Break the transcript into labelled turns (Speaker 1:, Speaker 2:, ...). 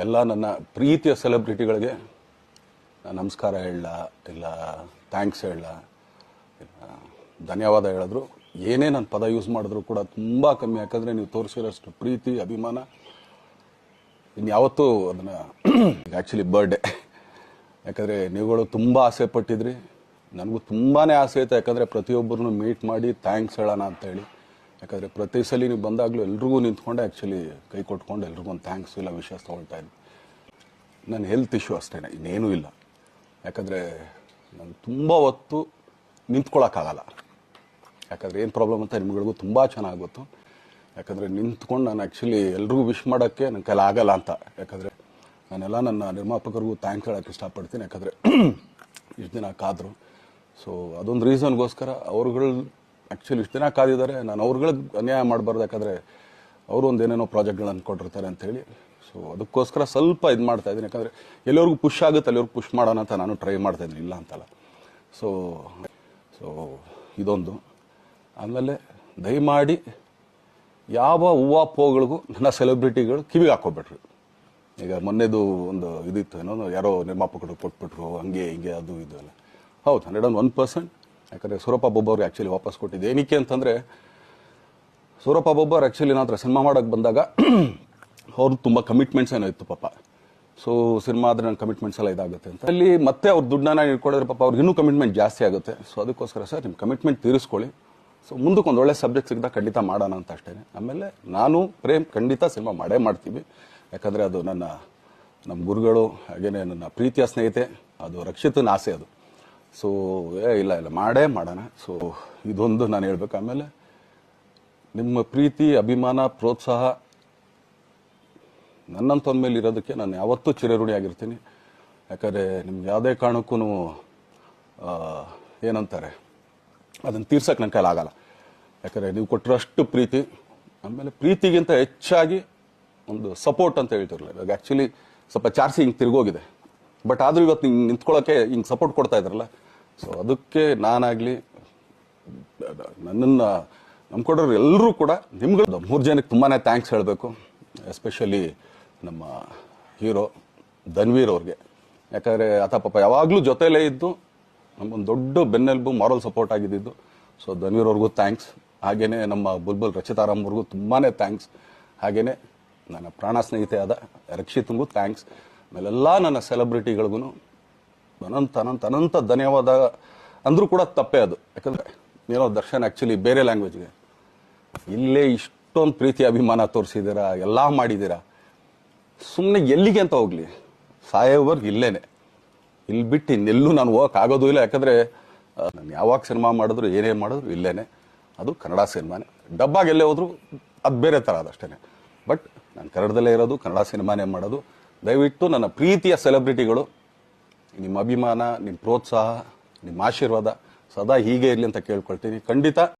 Speaker 1: ಎಲ್ಲ ನನ್ನ ಪ್ರೀತಿಯ ಸೆಲೆಬ್ರಿಟಿಗಳಿಗೆ ನಮಸ್ಕಾರ ಹೇಳಲ್ಲ, ಇಲ್ಲ ಥ್ಯಾಂಕ್ಸ್ ಹೇಳ ಧನ್ಯವಾದ ಹೇಳಿದ್ರು. ಏನೇ ನಾನು ಪದ ಯೂಸ್ ಮಾಡಿದ್ರು ಕೂಡ ತುಂಬ ಕಮ್ಮಿ, ಯಾಕಂದರೆ ನೀವು ತೋರಿಸಿರೋಷ್ಟು ಪ್ರೀತಿ, ಅಭಿಮಾನ. ಇನ್ಯಾವತ್ತೂ ಅದನ್ನು ಆ್ಯಕ್ಚುಲಿ ಬರ್ಡೇ ಯಾಕಂದರೆ ನೀವುಗಳು ತುಂಬ ಆಸೆ ಪಟ್ಟಿದ್ರಿ. ನನಗೂ ತುಂಬಾ ಆಸೆ ಐತೆ, ಯಾಕಂದರೆ ಪ್ರತಿಯೊಬ್ಬರನ್ನು ಮೀಟ್ ಮಾಡಿ ಥ್ಯಾಂಕ್ಸ್ ಹೇಳೋಣ ಅಂತ ಹೇಳಿ ಯಾಕಂದರೆ ಪ್ರತಿ ಸಲ ನೀವು ಬಂದಾಗಲೂ ಎಲ್ರಿಗೂ ನಿಂತ್ಕೊಂಡೆ ಆ್ಯಕ್ಚುಲಿ ಕೈ ಕೊಟ್ಕೊಂಡು ಎಲ್ರಿಗೂ ಒಂದು ಥ್ಯಾಂಕ್ಸ್ ಇಲ್ಲ ವಿಶ್ವಾಸ ತೊಗೊಳ್ತಾ ಇದ್ದೆ. ನನ್ನ ಹೆಲ್ತ್ ಇಶ್ಯೂ ಅಷ್ಟೇ ಇನ್ನೇನೂ ಇಲ್ಲ. ಯಾಕಂದರೆ ನಾನು ತುಂಬ ಹೊತ್ತು ನಿಂತ್ಕೊಳ್ಳೋಕ್ಕಾಗಲ್ಲ ಯಾಕಂದರೆ ಏನು ಪ್ರಾಬ್ಲಮ್ ಅಂತ ನಿಮ್ಗಳಿಗೂ ತುಂಬ ಚೆನ್ನಾಗಿ ಗೊತ್ತು. ಯಾಕಂದರೆ ನಿಂತ್ಕೊಂಡು ನಾನು ಆ್ಯಕ್ಚುಲಿ ಎಲ್ರಿಗೂ ವಿಶ್ ಮಾಡೋಕ್ಕೆ ನನ್ನ ಕೈಲಿ ಆಗಲ್ಲ ಅಂತ. ಯಾಕಂದರೆ ನಾನೆಲ್ಲ ನನ್ನ ನಿರ್ಮಾಪಕರಿಗೂ ಥ್ಯಾಂಕ್ಸ್ ಹೇಳೋಕ್ಕೆ ಇಷ್ಟಪಡ್ತೀನಿ. ಯಾಕಂದರೆ ಇಷ್ಟು ದಿನ ಕಾದರು. ಸೊ ಅದೊಂದು ರೀಸನ್ಗೋಸ್ಕರ ಅವ್ರುಗಳು ಆ್ಯಕ್ಚುಲಿ ಇಷ್ಟು ದಿನ ಕಾದಿದ್ದಾರೆ. ನಾನು ಅವ್ರುಗಳಿಗೆ ಅನ್ಯಾಯ ಮಾಡಬಾರ್ದು ಯಾಕಂದರೆ ಅವರು ಒಂದು ಏನೇನೋ ಪ್ರಾಜೆಕ್ಟ್ಗಳನ್ನು ಕೊಟ್ಟಿರ್ತಾರೆ ಅಂತೇಳಿ ಸೊ ಅದಕ್ಕೋಸ್ಕರ ಸ್ವಲ್ಪ ಇದು ಮಾಡ್ತಾ ಇದ್ದೀನಿ. ಯಾಕಂದರೆ ಎಲ್ಲರಿಗೂ ಪುಷ್ ಆಗುತ್ತೆ ಅಲ್ಲಿವರೆಗೂ ಪುಷ್ ಮಾಡೋಣ ಅಂತ ನಾನು ಟ್ರೈ ಮಾಡ್ತಾ ಇದ್ದೀನಿ. ಇಲ್ಲ ಅಂತಲ್ಲ. ಸೊ ಸೊ ಇದೊಂದು. ಆಮೇಲೆ ದಯಮಾಡಿ ಯಾವ ಹೂವು ಪೋಗಳಿಗೂ ನನ್ನ ಸೆಲೆಬ್ರಿಟಿಗಳು ಕಿವಿಗೆ ಹಾಕೋಬೇಡ್ರಿ ಈಗ ಮೊನ್ನೆದು ಒಂದು ಇದಿತ್ತು, ಏನೋ, ಯಾರೋ ನಿರ್ಮಾಪಕರು ಕೊಟ್ಬಿಟ್ರು, ಹಂಗೆ, ಹಿಂಗೆ, ಅದು, ಇದು ಎಲ್ಲ. ಹೌದು ಹಂಡ್ರೆಡ್ ಆ್ಯಂಡ್ ಒನ್ ಪರ್ಸೆಂಟ್ ಯಾಕಂದರೆ ಸೂರಪ್ಪ ಬೊಬ್ಬ ಅವ್ರಿಗೆ ಆ್ಯಕ್ಚುಲಿ ವಾಪಸ್ ಕೊಟ್ಟಿದ್ದೆ. ಏನಕ್ಕೆ ಅಂತಂದರೆ, ಸೂರಪ್ಪ ಬೊಬ್ಬರ್ ಆ್ಯಕ್ಚುಲಿ ನಾನು ಸಿನಿಮಾ ಮಾಡೋಕ್ಕೆ ಬಂದಾಗ ಅವ್ರದ್ದು ತುಂಬ ಕಮಿಟ್ಮೆಂಟ್ಸ್ ಏನೋ ಇತ್ತು ಪಾಪ. ಸೊ ಸಿನಿಮಾ ಆದರೆ ನನ್ನ ಕಮಿಟ್ಮೆಂಟ್ಸ್ ಎಲ್ಲ ಇದಾಗುತ್ತೆ ಅಂತ. ಅಲ್ಲಿ ಮತ್ತೆ ಅವ್ರ ದುಡ್ಡನ್ನ ಇಟ್ಕೊಂಡಿದ್ರು ಪಾಪ ಅವ್ರಿಗೆ ಇನ್ನೂ ಕಮಿಟ್ಮೆಂಟ್ ಜಾಸ್ತಿ ಆಗುತ್ತೆ. ಸೊ ಅದಕ್ಕೋಸ್ಕರ ಸರ್ ನಿಮ್ಮ ಕಮಿಟ್ಮೆಂಟ್ ತೀರಿಸ್ಕೊಳ್ಳಿ. ಸೊ ಮುಂದಕ್ಕೆ ಒಂದು ಒಳ್ಳೆ ಸಬ್ಜೆಕ್ಟ್ ಸಿಗ್ದಾಗ ಖಂಡಿತ ಮಾಡೋಣ ಅಂತ ಅಷ್ಟೇ ಆಮೇಲೆ ನಾನು ಪ್ರೇಮ್ ಖಂಡಿತ ಸಿನಿಮಾ ಮಾಡೇ ಮಾಡ್ತೀವಿ. ಯಾಕಂದರೆ ಅದು ನನ್ನ ನಮ್ಮ ಗುರುಗಳು, ಹಾಗೇನೆ ನನ್ನ ಪ್ರೀತಿಯ ಸ್ನೇಹಿತೆ, ಅದು ರಕ್ಷಿತನ ಆಸೆ ಅದು. ಸೊ ಏ, ಇಲ್ಲ ಇಲ್ಲ, ಮಾಡೇ ಮಾಡೋಣ. ಸೊ ಇದೊಂದು ನಾನು ಹೇಳ್ಬೇಕು. ಆಮೇಲೆ ನಿಮ್ಮ ಪ್ರೀತಿ, ಅಭಿಮಾನ, ಪ್ರೋತ್ಸಾಹ ನನ್ನಂತೊಂದ ಮೇಲೆ ಇರೋದಕ್ಕೆ ನಾನು ಯಾವತ್ತೂ ಚಿರಋಣಿಯಾಗಿರ್ತೀನಿ ಯಾಕಂದರೆ ನಿಮ್ಗೆ ಯಾವುದೇ ಕಾರಣಕ್ಕೂ ಏನಂತಾರೆ, ಅದನ್ನು ತೀರ್ಸಕ್ಕೆ ನನ್ನ ಕೈಲಿ ಆಗಲ್ಲ. ಯಾಕಂದರೆ ನೀವು ಕೊಟ್ಟಿರೋಷ್ಟು ಪ್ರೀತಿ, ಆಮೇಲೆ ಪ್ರೀತಿಗಿಂತ ಹೆಚ್ಚಾಗಿ ಒಂದು ಸಪೋರ್ಟ್ ಅಂತ ಹೇಳ್ತಿರಲ್ಲ. ಇವಾಗ ಆ್ಯಕ್ಚುಲಿ ಸ್ವಲ್ಪ ಚಾರ್ಸಿ ಹಿಂಗೆ ತಿರುಗೋಗಿದೆ. ಬಟ್ ಆದರೂ ಇವತ್ತು ಹಿಂಗೆ ನಿಂತ್ಕೊಳ್ಳೋಕ್ಕೆ ಹಿಂಗೆ ಸಪೋರ್ಟ್ ಕೊಡ್ತಾ ಇದ್ರಲ್ಲ ಸೊ ಅದಕ್ಕೆ ನಾನಾಗಲಿ, ನನ್ನನ್ನು ನಂಬ್ಕೊಡೋರು ಎಲ್ಲರೂ ಕೂಡ ನಿಮ್ಗಳು ಮೂರು ಜನಕ್ಕೆ ತುಂಬಾ ಥ್ಯಾಂಕ್ಸ್ ಹೇಳಬೇಕು. ಎಸ್ಪೆಷಲಿ ನಮ್ಮ ಹೀರೋ ಧನ್ವೀರ್ ಅವ್ರಿಗೆ. ಯಾಕಂದರೆ ಆತ ಪಾಪ ಯಾವಾಗಲೂ ಜೊತೆಲೇ ಇದ್ದು ನಮಗೊಂದು ದೊಡ್ಡ ಬೆನ್ನೆಲುಬು ಮಾರಲ್ ಸಪೋರ್ಟ್ ಆಗಿದ್ದಿದ್ದು. ಸೊ ಧನ್ವೀರ್ ಅವ್ರಿಗೂ ಥ್ಯಾಂಕ್ಸ್ ಹಾಗೇನೆ ನಮ್ಮ ಬುಲ್ಬುಲ್ ರಚಿತಾರಾಮ್ ಅವ್ರಿಗೂ ತುಂಬಾ ಥ್ಯಾಂಕ್ಸ್ ಹಾಗೆಯೇ ನನ್ನ ಪ್ರಾಣ ಸ್ನೇಹಿತೆ ಆದ ರಕ್ಷಿತ್ಗೂ ಥ್ಯಾಂಕ್ಸ್ ಆಮೇಲೆಲ್ಲ ನನ್ನ ಸೆಲೆಬ್ರಿಟಿಗಳಿಗೂ ಅನಂತ ಅನಂತ ಅನಂತ ಧನ್ಯವಾದ ಅಂದ್ರೂ ಕೂಡ ತಪ್ಪೇ ಅದು. ಯಾಕಂದರೆ ಏನೋ ದರ್ಶನ್ ಆ್ಯಕ್ಚುಲಿ ಬೇರೆ ಲ್ಯಾಂಗ್ವೇಜ್ಗೆ ಇಲ್ಲೇ ಇಷ್ಟೊಂದು ಪ್ರೀತಿ ಅಭಿಮಾನ ತೋರಿಸಿದ್ದೀರಾ, ಎಲ್ಲ ಮಾಡಿದ್ದೀರಾ? ಸುಮ್ಮನೆ ಎಲ್ಲಿಗೆ ಅಂತ ಹೋಗ್ಲಿ. ಸಾಯೋವರ್ಗೆ ಇಲ್ಲೇನೆ. ಇಲ್ಲಿ ಬಿಟ್ಟು ಇನ್ನೆಲ್ಲೂ ನಾನು ಹೋಗಕ್ಕೆ ಆಗೋದು ಇಲ್ಲ. ಯಾಕಂದರೆ ನಾನು ಯಾವಾಗ ಸಿನಿಮಾ ಮಾಡಿದ್ರು ಏನೇ ಮಾಡಿದ್ರು ಇಲ್ಲೇನೆ. ಅದು ಕನ್ನಡ ಸಿನಿಮಾನೇ. ಡಬ್ಬಾಗೆ ಎಲ್ಲೇ ಹೋದ್ರು ಅದು ಬೇರೆ ಥರ ಅದಷ್ಟೇ ಬಟ್ ನಾನು ಕನ್ನಡದಲ್ಲೇ ಇರೋದು, ಕನ್ನಡ ಸಿನಿಮಾನೇ ಮಾಡೋದು. ದಯವಿಟ್ಟು ನನ್ನ ಪ್ರೀತಿಯ ಸೆಲೆಬ್ರಿಟಿಗಳು ನಿಮ್ಮ ಅಭಿಮಾನ ನಿಮ್ಮ ಪ್ರೋತ್ಸಾಹ ನಿಮ್ಮ ಆಶೀರ್ವಾದ ಸದಾ ಹೀಗೆ ಇರಲಿ ಅಂತ ಕೇಳ್ಕೊಳ್ತೀನಿ. ಖಂಡಿತ